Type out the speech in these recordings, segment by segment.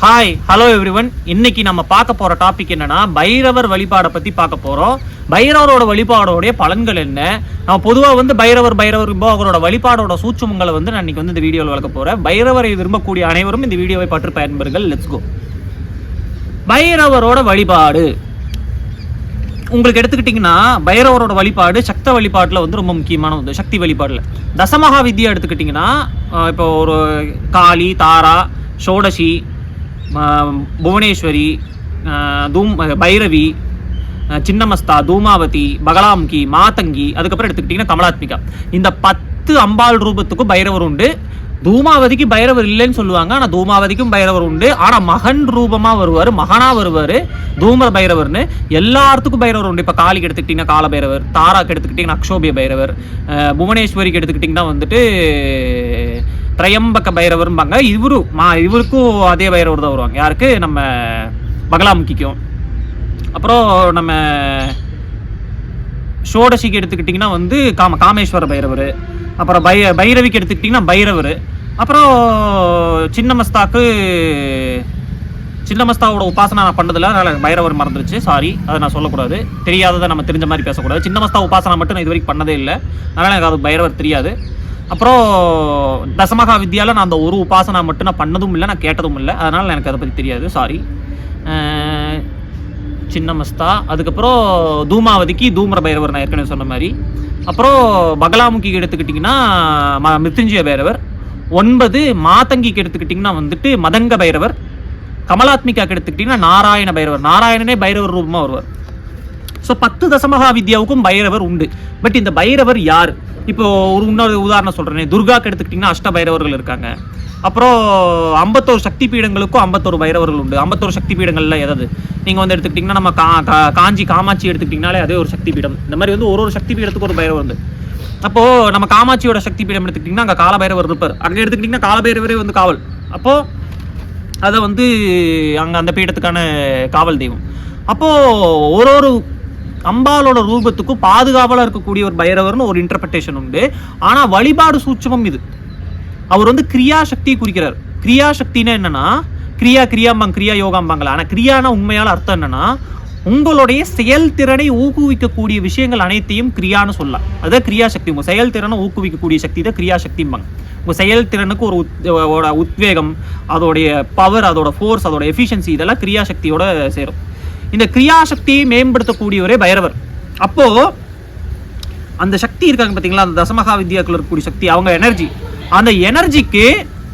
Hi hello everyone இன்னைக்கு நம்ம பார்க்க போற டாபிக் என்னன்னா பைரவர் வழிபாடை பத்தி பார்க்க போறோம். பைரவரோட வழிபாடோடைய பலன்கள் என்ன? நம்ம பொதுவா வந்து பைரவர் பைரவர் அவரோட வழிபாடோட சூட்சமங்களை வந்து நான் இன்னைக்கு வந்து இந்த வீடியோவில் வளர்க்க போறேன். பைரவரை விரும்பக்கூடிய அனைவரும் இந்த வீடியோவை பற்றி பயன்பெறுங்கள். லெட்ஸ் கோ பைரவரோட வழிபாடு. உங்களுக்கு எடுத்துக்கிட்டிங்கன்னா பைரவரோட வழிபாடு சக்த வழிபாட்டில் வந்து ரொம்ப முக்கியமான வந்து சக்தி வழிபாடில். தசமகா வித்யா எடுத்துக்கிட்டிங்கன்னா இப்போ ஒரு காளி தாரா சோடசி புவனேஸ்வரி தூம் பைரவி சின்னமஸ்தா தூமாவதி பகலாம்கி மாதங்கி அதுக்கப்புறம் எடுத்துக்கிட்டிங்கன்னா கமலாத்மிகா இந்த பத்து அம்பாள் ரூபத்துக்கும் பைரவர் உண்டு. தூமாவதிக்கு பைரவர் இல்லைன்னு சொல்லுவாங்க ஆனால் தூமாவதிக்கும் பைரவர் உண்டு. ஆனால் மகன் ரூபமாக வருவார் மகனாக வருவார் தூம பைரவர்னு. எல்லாத்துக்கும் பைரவர் உண்டு. இப்போ காளிக்கு எடுத்துக்கிட்டிங்கன்னா கால பைரவர் தாராக்கு எடுத்துக்கிட்டிங்கன்னா அக்ஷோபிய பைரவர் புவனேஸ்வரிக்கு எடுத்துக்கிட்டிங்கன்னா வந்துட்டு திரையம்பக்க பைரவரும்பாங்க. இவரும் மா இவருக்கும் அதே பைரவர் தான் வருவாங்க. யாருக்கு? நம்ம பகலாமுக்கிக்கும். அப்புறம் நம்ம ஷோடசிக்கு எடுத்துக்கிட்டிங்கன்னா வந்து காம காமேஸ்வர பைரவர். அப்புறம் பை பைரவிக்கு எடுத்துக்கிட்டிங்கன்னா பைரவர். அப்புறம் சின்னமஸ்தாக்கு சின்னமஸ்தாவோட உபாசனை நான் பண்ணதில்ல. அதனால் பைரவர் மறந்துருச்சு. சாரி அதை நான் சொல்லக்கூடாது. தெரியாததை நம்ம தெரிஞ்ச மாதிரி பேசக்கூடாது. சின்னமஸ்தா உபாசனை மட்டும் நான் இது வரைக்கும் பண்ணதே இல்லை. அதனால் எனக்கு அது பைரவர் தெரியாது. அப்புறம் தசமகா வித்யாவில் நான் அந்த ஒரு உபாசனா மட்டும் நான் பண்ணதும் இல்லை நான் கேட்டதும் இல்லை. அதனால் எனக்கு அதை பற்றி தெரியாது. சாரி சின்னமஸ்தா அதுக்கப்புறம் தூமாவதிக்கு தூமர பைரவர் நான் ஏற்கனவே சொன்ன மாதிரி. அப்புறம் பகலாமுகி எடுத்துக்கிட்டிங்கன்னா ம மிருத்யுஞ்சய பைரவர். ஒன்பது மாதங்கிக்கு எடுத்துக்கிட்டிங்கன்னா வந்துட்டு மதங்க பைரவர். கமலாத்மிகாக்கு எடுத்துக்கிட்டிங்கன்னா நாராயண பைரவர். நாராயணனே பைரவர் ரூபமாக வருவார். ஸோ பத்து தசமகா வித்யாவுக்கும் பைரவர் உண்டு. பட் இந்த பைரவர் யார்? இப்போ ஒரு இன்னொரு உதாரணம் சொல்கிறேன் துர்காக்கு எடுத்துக்கிட்டிங்கன்னா அஷ்ட பைரவர்கள் இருக்காங்க. அப்புறம் ஐம்பத்தோரு சக்தி பீடங்களுக்கும் ஐம்பத்தோரு பைரவர்கள் உண்டு. ஐம்பத்தோரு சக்தி பீடங்கள்ல எதாவது? நீங்கள் வந்து எடுத்துக்கிட்டிங்கன்னா நம்ம கா கா- காஞ்சி காமாட்சி எடுத்துக்கிட்டிங்கனாலே அதே ஒரு சக்தி பீடம் இந்த மாதிரி வந்து ஒரு ஒரு சக்தி பீடத்துக்கு ஒரு பைரவர் உண்டு. அப்போது நம்ம காமாட்சியோட சக்தி பீடம் எடுத்துக்கிட்டிங்கன்னா அங்கே காலபைரவர் இருப்பார். அங்கே எடுத்துக்கிட்டிங்கன்னா காலபைரவரே வந்து காவல். அப்போது அதை வந்து அங்கே அந்த பீடத்துக்கான காவல் தெய்வம். அப்போது ஒரு ஒரு அம்பாலோட ரூபத்துக்கும் பாதுகாவலாக இருக்கக்கூடிய ஒரு பைரவர்னு ஒரு இன்டர்பிரட்டேஷன் உண்டு. ஆனால் வழிபாடு சூட்சமம் இது. அவர் வந்து கிரியா சக்தியை குறிக்கிறார். கிரியா சக்தினா என்னன்னா கிரியா கிரியாம்பாங்க கிரியா யோகாம்பாங்களா ஆனால் கிரியானா உண்மையான அர்த்தம் என்னன்னா உங்களுடைய செயல்திறனை ஊக்குவிக்கக்கூடிய விஷயங்கள் அனைத்தையும் கிரியான்னு சொல்லலாம். அதான் கிரியா சக்தி உங்கள் செயல்திறனை ஊக்குவிக்கக்கூடிய சக்தி தான் கிரியா சக்திம்பாங்க உங்கள் செயல்திறனுக்கு ஒரு உத் உத்வேகம் அதோடைய பவர் அதோட ஃபோர்ஸ் அதோட எஃபிஷியன்சி இதெல்லாம் கிரியா சக்தியோட சேரும். இந்த கிரியாசக்தியை மேம்படுத்தக்கூடியவரே பைரவர். அப்போது அந்த சக்தி இருக்காங்க பார்த்தீங்களா அந்த தசமகா வித்யாக்குள்ள இருக்கக்கூடிய சக்தி அவங்க எனர்ஜி அந்த எனர்ஜிக்கு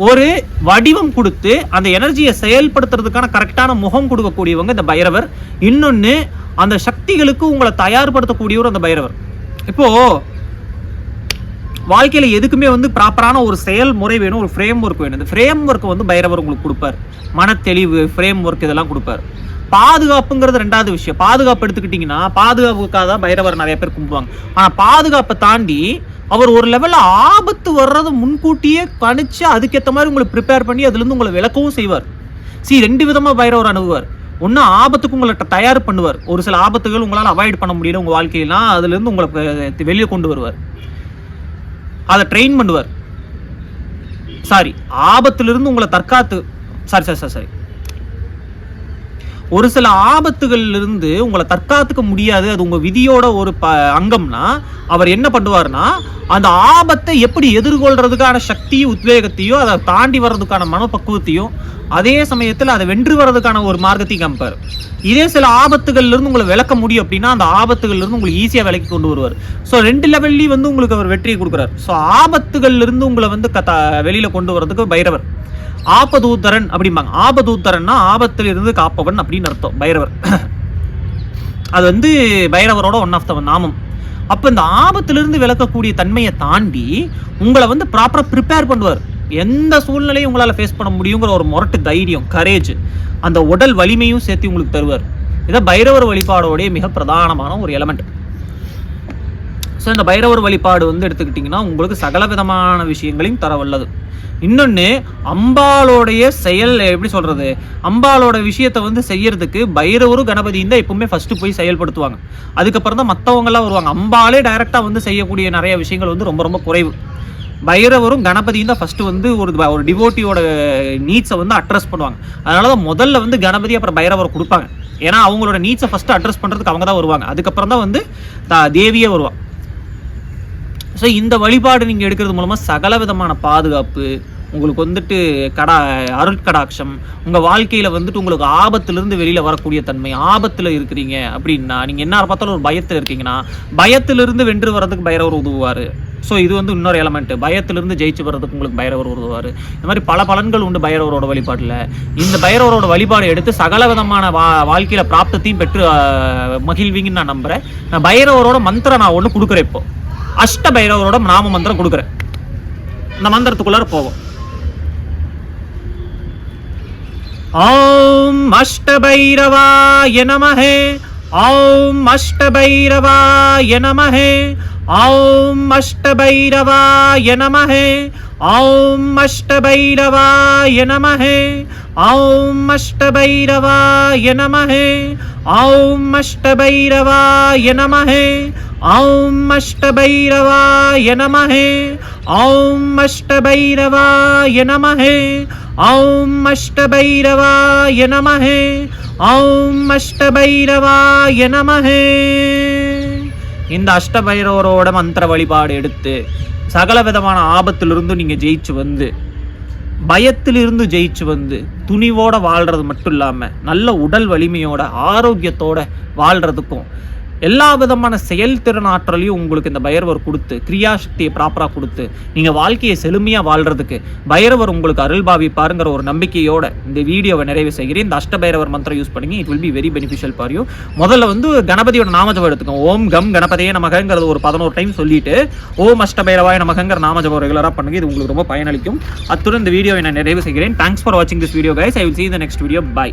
ஒரு வடிவம் கொடுத்து அந்த எனர்ஜியை செயல்படுத்துறதுக்கான கரெக்டான முகம் கொடுக்கக்கூடியவங்க இந்த பைரவர். இன்னொன்று அந்த சக்திகளுக்கு உங்களை தயார்படுத்தக்கூடியவர் அந்த பைரவர். இப்போ வாழ்க்கையில் எதுக்குமே வந்து ப்ராப்பரான ஒரு செயல்முறை வேணும் ஒரு ஃப்ரேம் ஒர்க் வேணும். இந்த ஃப்ரேம் ஒர்க் வந்து பைரவர் உங்களுக்கு கொடுப்பார். மனத்தெளிவு ஃப்ரேம் ஒர்க் இதெல்லாம் கொடுப்பார். பாதுகாப்புங்கிறது ரெண்டாவது விஷயம். பாதுகாப்பு எடுத்துக்கிட்டிங்கன்னா பாதுகாப்புக்காக தான் பைரவர் நிறைய பேர் கும்பிடுவாங்க. ஆனால் பாதுகாப்பை தாண்டி அவர் ஒரு லெவலில் ஆபத்து வர்றதை முன்கூட்டியே கணிச்சு அதுக்கேற்ற மாதிரி உங்களை ப்ரிப்பேர் பண்ணி அதுலேருந்து உங்களை விளக்கவும் செய்வார். சி ரெண்டு விதமாக பைரவர் அணுகுவார். ஒன்று ஆபத்துக்கு உங்களை தயார் பண்ணுவார். ஒரு சில ஆபத்துகள் உங்களால் அவாய்ட் பண்ண முடியல உங்கள் வாழ்க்கையெல்லாம் அதுலேருந்து உங்களை வெளியே கொண்டு வருவார். அதை ட்ரெயின் பண்ணுவார். சாரி ஆபத்துலேருந்து உங்களை தற்காத்து சாரி சாரி சாரி சாரி ஒரு சில ஆபத்துகள்ல இருந்து உங்களை தற்காத்துக்க முடியாது. அது உங்க விதியோட ஒரு ப அங்கம்னா அவர் என்ன பண்ணுவார்னா அந்த ஆபத்தை எப்படி எதிர்கொள்றதுக்கான சக்தியும் உத்வேகத்தையும் அதை தாண்டி வர்றதுக்கான மனப்பக்குவத்தையும் அதே சமயத்தில் அதை வென்று வர்றதுக்கான ஒரு மார்க்கத்தையும் கம்பேர் இதே சில ஆபத்துகள்ல இருந்து உங்களை விளக்க முடியும் அப்படின்னா அந்த ஆபத்துகள்ல இருந்து உங்களுக்கு ஈஸியாக விலக்கி கொண்டு வருவார். ஸோ ரெண்டு லெவல்லையும் வந்து உங்களுக்கு அவர் வெற்றியை கொடுக்குறாரு. ஸோ ஆபத்துகள்ல இருந்து உங்களை வந்து கத்தா வெளியில கொண்டு வர்றதுக்கு பைரவர். ஆபதூத்தரன் அப்படிம்பாங்க. ஆபதூத்தரன்னா ஆபத்தில் இருந்து காப்பவன் அப்படின்னு அர்த்தம் பைரவர். அது வந்து பைரவரோட ஒன் ஆஃப் த நாமம். அப்போ இந்த ஆபத்திலிருந்து விளக்கக்கூடிய தன்மையை தாண்டி உங்களை வந்து ப்ராப்பராக ப்ரிப்பேர் பண்ணுவார். எந்த சூழ்நிலையும் உங்களால் ஃபேஸ் பண்ண முடியுங்கிற ஒரு முரட்டு தைரியம் கரேஜ் அந்த உடல் வலிமையும் சேர்த்து உங்களுக்கு தருவார். இதான் பைரவர் வழிபாடோடைய மிக பிரதானமான ஒரு எலமெண்ட் ஸோ இந்த பைரவர் வழிபாடு வந்து எடுத்துக்கிட்டிங்கன்னா உங்களுக்கு சகல விதமான விஷயங்களையும் தர வல்லது இன்னொன்று அம்பாளோடைய செயல் எப்படி சொல்கிறது அம்பாளோட விஷயத்தை வந்து செய்யறதுக்கு பைரவரும் கணபதியும் தான் எப்பவுமே ஃபஸ்ட்டு போய் செயல்படுத்துவாங்க. அதுக்கப்புறம் தான் மற்றவங்கெல்லாம் வருவாங்க. அம்பாலே டைரெக்டாக வந்து செய்யக்கூடிய நிறைய விஷயங்கள் வந்து ரொம்ப ரொம்ப குறைவு. பைரவரும் கணபதியும் தான் ஃபஸ்ட்டு வந்து ஒரு ஒரு டிவோட்டியோட நீட்ஸை வந்து அட்ரஸ் பண்ணுவாங்க. அதனால தான் முதல்ல வந்து கணபதி அப்புறம் பைரவர் கொடுப்பாங்க. ஏன்னா அவங்களோட நீட்ஸை ஃபஸ்ட்டு அட்ரஸ் பண்ணுறதுக்கு அவங்க தான் வருவாங்க. அதுக்கப்புறம் தான் வந்து த- தேவியே வருவாங்க ஸோ இந்த வழிபாடு நீங்கள் எடுக்கிறது மூலமாக சகல விதமான பாதுகாப்பு உங்களுக்கு வந்துட்டு கடா அருட்கடாட்சம் உங்கள் வாழ்க்கையில் வந்துட்டு உங்களுக்கு ஆபத்துலேருந்து வெளியில் வரக்கூடிய தன்மை ஆபத்தில் இருக்கிறீங்க அப்படின்னா நீங்கள் என்ன பார்த்தாலும் ஒரு பயத்தில் இருக்கீங்கன்னா பயத்திலிருந்து வென்று வர்றதுக்கு பைரவர் உதவுவார். ஸோ இது வந்து இன்னொரு எலமெண்ட்டு பயத்திலிருந்து ஜெயிச்சு வர்றதுக்கு உங்களுக்கு பைரவர் உதவுவார். இந்த மாதிரி பல பலன்கள் உண்டு பைரவரோட வழிபாட்டில். இந்த பைரவரோட வழிபாடு எடுத்து சகல விதமான வா வாழ்க்கையில் பிராப்தத்தையும் பெற்று மகிழ்விங்கன்னு மகிழ்வீங்கன்னு நான் நம்புகிறேன் நான் பைரவரோட மந்திரம் நான் ஒன்று கொடுக்குறேன் இப்போ. அஷ்ட பைரவரோட நாம மந்திரம் கொடுக்குறேன். இந்த மந்திரத்துக்குள்ளார போவோம். ஓம் அஷ்டபைரவாய நமஹே ஓம் அஷ்டபைரவாய நமஹே ஓம் அஷ்டபைரவாய நமஹே ஓம் அஷ்டபைரவாய நமஹே ஓம் அஷ்டபைரவாய நமஹே ஓம் அஷ்டபைரவாய நமஹே ஓம் அஷ்டபைரவாய நமஹே ஓம் அஷ்டபைரவாய நமஹே ஓம் அஷ்டபைரவாய நமஹே ஓம் அஷ்டபைரவாய நமஹே. இந்த அஷ்டபைரவரோட மந்திர வழிபாடு எடுத்து சகல விதமான ஆபத்திலிருந்து நீங்க ஜெயிச்சு வந்து பயத்திலிருந்து ஜெயிச்சு வந்து துணிவோட வாழ்றது மட்டும் இல்லாம நல்ல உடல் வலிமையோட ஆரோக்கியத்தோட வாழ்றதுக்கும் எல்லா விதமான செயல்திறன் ஆற்றலையும் உங்களுக்கு இந்த பைரவர் கொடுத்து கிரியாசக்தியை ப்ராப்பராக கொடுத்து நீங்கள் வாழ்க்கையை செழுமையாக வாழ்கிறதுக்கு பைரவர் உங்களுக்கு அருள் பாவிப்பாருங்கிற ஒரு நம்பிக்கையோட இந்த வீடியோவை நிறைவு செய்கிறேன். இந்த அஷ்டபைரவர் மந்திரம் யூஸ் பண்ணி it will be very beneficial for you முதல்ல வந்து கணபதியோட நாமஜபம் எடுத்துக்கோங்க. ஓம் கம் கணபதியே நமகங்கிறது ஒரு பதினோரு டைம் சொல்லிட்டு ஓம் அஷ்டபைரவாய நமகங்கிற நாமஜபம் ரெகுலராக பண்ணுங்க. இது உங்களுக்கு ரொம்ப பயனளிக்கும். அத்துடன் இந்த வீடியோவை நான் நிறைவு செய்கிறேன். தேங்க்ஸ் ஃபார் வாட்சிங் this video guys I will see the next video bye